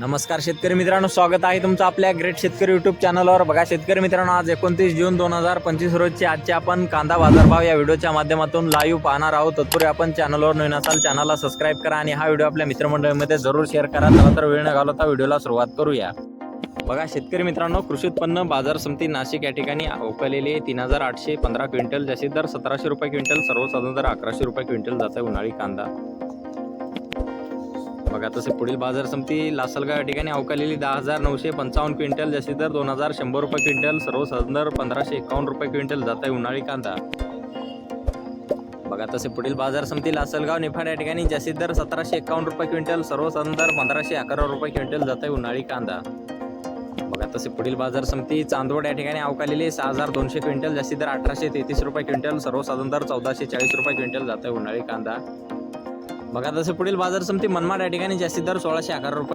नमस्कार शेतकरी मित्रांनो स्वागत आहे तुमचं आपल्या ग्रेट शेतकरी युट्यूब चॅनलवर बघा शेतकरी मित्रांनो आज एकोणतीस जून दोन हजार पंचवीस रोजचे आजचे आपण कांदा बाजारभाव या व्हिडिओच्या माध्यमातून लाईव्ह पाहणार आहोत. तत्पूर्वी आपण चॅनलवर नवीन असाल चॅनलला सबस्क्राईब करा आणि हा व्हिडिओ आपल्या मित्रमंडळीमध्ये जरूर शेअर करा. चला तर वेळ न घालवता व्हिडिओला सुरुवात करूया. बघा शेतकरी मित्रांनो कृषी उत्पन्न बाजार समिती नाशिक या ठिकाणी अवकलेले तीन हजार आठशे पंधरा क्विंटल जास्तीत दर सतराशे रुपये क्विंटल सर्वसाधारण दर अकराशे रुपये क्विंटल जात आहे उन्हाळी कांदा. बघा तसे पुढील बाजार समिती लासलगाव या ठिकाणी अवकालेली दहा हजार नऊशे पंचावन्न क्विंटल जास्तीत दर दोन हजार शंभर रुपये क्विंटल सर्व सदर पंधराशे एकावन्न रुपये क्विंटल जात आहे उन्हाळी कांदा. बघा तसे पुढील बाजार समिती लासलगाव निफाड या ठिकाणी जास्तीत दर सतराशे एकावन्न रुपये क्विंटल सर्व सदर पंधराशे अकरा रुपये क्विंटल जात आहे उन्हाळी कांदा. बघा तसे पुढील बाजार समिती चांदवड या ठिकाणी अवकालेली सहा हजार दोनशे क्विंटल जास्तीत दर अठराशे तेहतीस रुपये क्विंटल सर्व दर चौदाशे चाळीस रुपये क्विंटल जात आहे उन्हाळी कांदा. बघा तसं पुढील बाजार समिती मनमाड या ठिकाणी जास्तीत दर सोळाशे अकरा रुपये